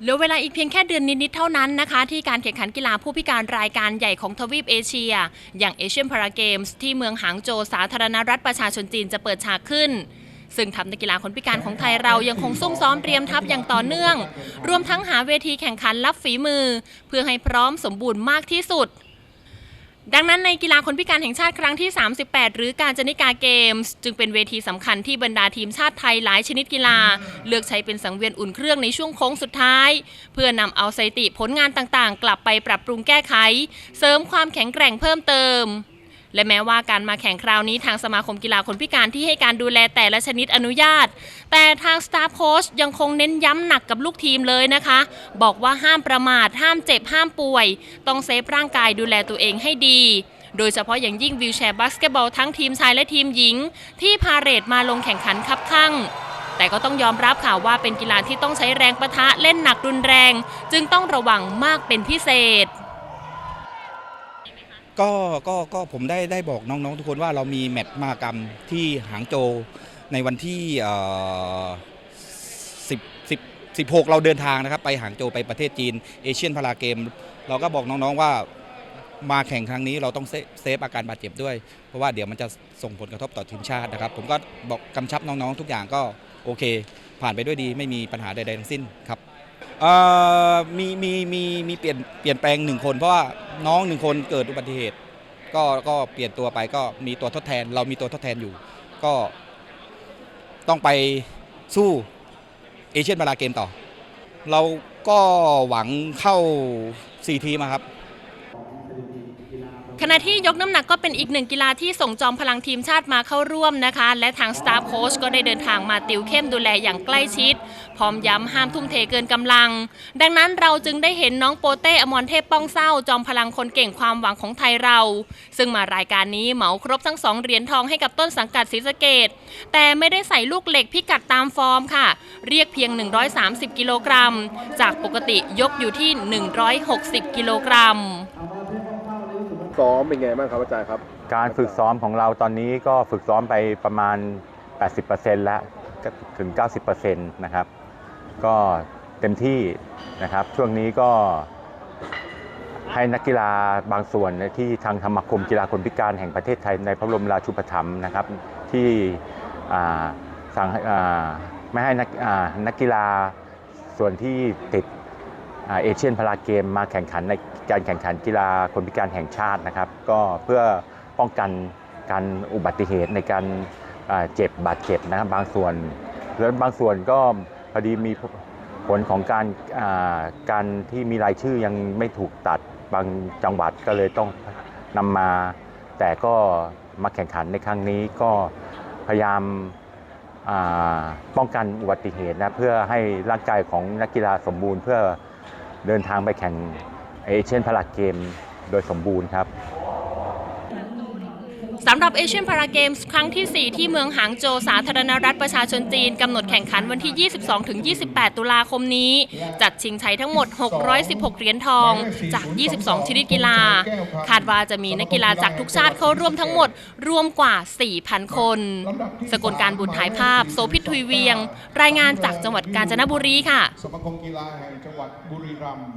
เหลือเวลาอีกเพียงแค่เดือนนิดๆเท่านั้นนะคะ ที่การแข่งขันกีฬาผู้พิการรายการใหญ่ของทวีปเอเชีย อย่างเอเชียนพาราเกมส์ที่เมืองหางโจวสาธารณรัฐประชาชนจีนจะเปิดฉากขึ้น ซึ่งทัพนักกีฬาคนพิการของไทยเรายังคงซุ่มซ้อมเตรียมทัพอย่างต่อเนื่อง รวมทั้งหาเวทีแข่งขันรับฝีมือ เพื่อให้พร้อมสมบูรณ์มากที่สุด ดังนั้นในกีฬาคนพิการแห่งชาติครั้งที่ 38 หรือการจนิกาเกมส์ จึงเป็นเวทีสำคัญที่บรรดาทีมชาติไทยหลายชนิดกีฬา เลือกใช้เป็นสังเวียนอุ่นเครื่องในช่วงโค้งสุดท้าย เพื่อนำเอาสถิติผลงานต่างๆ กลับไปปรับปรุงแก้ไข เสริมความแข็งแกร่งเพิ่มเติม และแม้ว่าการมาแข่งคราวนี้ทางสมาคมกีฬาคนพิการที่ให้การดูแลแต่ละชนิดอนุญาต แต่ทางสตาฟโค้ชยังคงเน้นย้ำหนักกับลูกทีมเลยนะคะ บอกว่าห้ามประมาท ห้ามเจ็บห้ามป่วย ต้องเซฟร่างกายดูแลตัวเองให้ดีโดยเฉพาะอย่างยิ่งวิวแชร์บาสเกตบอลทั้งทีมชายและทีมหญิง ที่พาเรดมาลงแข่งขันคับข้างแต่ก็ต้องยอมรับค่ะว่าเป็นกีฬาที่ต้องใช้แรงประทะเล่นหนักรุนแรง จึงต้องระวังมากเป็นพิเศษ ก็ก็ก็ผมได้ได้บอกน้องๆ ทุกคนว่าเรามีแมตช์มากรรมที่หางโจวในวันที่เอ่อ10 10 16เราเดินทางนะครับ ไปหางโจวไปประเทศจีนเอเชียนพาราเกม เราก็บอกน้องๆว่ามาแข่งครั้งนี้เราต้องเซฟเซฟอาการบาดเจ็บด้วย เพราะว่าเดี๋ยวมันจะส่งผลกระทบต่อทีมชาตินะครับ ผมก็บอกกำชับน้องๆ ทุกอย่างก็โอเค ผ่านไปด้วยดีไม่มีปัญหาใดๆทั้งสิ้นครับ เอ่อมีมีมีมีเปลี่ยนเปลี่ยนแปลงหนึ่งคน เพราะว่าน้องหนึ่งคนเกิดอุบัติเหตุ ก็ก็เปลี่ยนตัวไปก็มีตัวทดแทน เรามีตัวทดแทนอยู่ ก็ต้องไปสู้เอเชียนพาราเกมต่อ เราก็หวังเข้า4ทีมอะครับ ขณะที่ยกน้ำหนักก็เป็นอีกหนึ่งกีฬาที่ส่งจอมพลังทีมชาติมาเข้าร่วมนะคะ และทางสตาฟโค้ชก็ได้เดินทางมาติวเข้มดูแลอย่างใกล้ชิด พร้อมย้ำห้ามทุ่มเทเกินกำลัง ดังนั้นเราจึงได้เห็นน้องโปเต้อมรเทพป้องเศร้า จอมพลังคนเก่งความหวังของไทยเรา ซึ่งมารายการนี้เหมาครบทั้งสองเหรียญทองให้กับต้นสังกัดศรีสะเกดแต่ไม่ได้ใส่ลูกเหล็กพิกัดตามฟอร์มค่ะ เรียกเพียง 130 กิโลกรัม จากปกติยกอยู่ที่ 160 กิโลกรัม ซ้อมเป็นไงบ้างครับอาจารย์ครับ การฝึกซ้อมของเราตอนนี้ก็ฝึกซ้อมไปประมาณ 80%แล้วก็ถึง 90%นะครับ ก็เต็มที่นะครับ ช่วงนี้ก็ให้นักกีฬาบางส่วนที่ทางธรรมคมกีฬาคนพิการแห่งประเทศไทยในพระบรมราชูปถัมภ์นะครับ ที่สั่งไม่ให้นักนักกีฬาส่วนที่ติด เอเชียนพาราเกมมาแข่งขันในการแข่งขันกีฬาคนพิการแห่งชาตินะครับ ก็เพื่อป้องกันการอุบัติเหตุในการเจ็บบาดเจ็บนะครับบางส่วน แล้วบางส่วนก็พอดีมีผลของการการที่มีรายชื่อยังไม่ถูกตัดบางจังหวัดก็เลยต้องนำมา แต่ก็มาแข่งขันในครั้งนี้ก็พยายามป้องกันอุบัติเหตุนะเพื่อให้ร่างกายของนักกีฬาสมบูรณ์เพื่อ เดินทางไปแข่งเอเชียนพาราเกมโดยสมบูรณ์ครับ สำหรับเอเชียนพาราเกมส์ครั้งที่ 4 ที่เมืองหางโจวสาธารณรัฐประชาชนจีนกำหนดแข่งขันวันที่ 22-28 ตุลาคมนี้ จัดชิงชัยทั้งหมด 616 เหรียญทองจาก 22 ชนิดกีฬา คาดว่าจะมีนักกีฬาจากทุกชาติเข้าร่วมทั้งหมด รวมกว่า 4,000 คน สกลการบุญถ่ายภาพโซพิทุยเวียง รายงานจากจังหวัดกาญจนบุรีค่ะสมาคมกีฬาแห่งจังหวัดบุรีรัมย์